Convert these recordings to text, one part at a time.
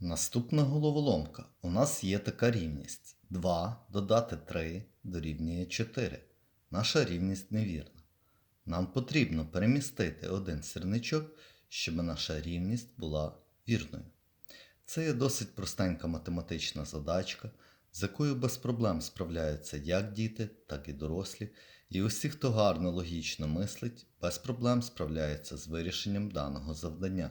Наступна головоломка. У нас є така рівність. 2 додати 3 дорівнює 4. Наша рівність невірна. Нам потрібно перемістити один сірничок, щоб наша рівність була вірною. Це є досить простенька математична задачка, з якою без проблем справляються як діти, так і дорослі, і усі, хто гарно логічно мислить, без проблем справляються з вирішенням даного завдання.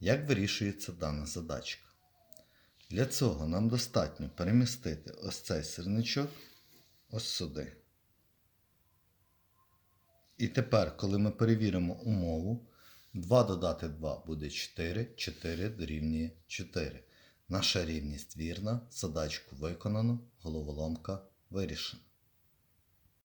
Як вирішується дана задачка? Для цього нам достатньо перемістити ось цей сірничок ось сюди. І тепер, коли ми перевіримо умову, 2 додати 2 буде 4, 4 дорівнює 4. Наша рівність вірна, задачку виконано, головоломка вирішена.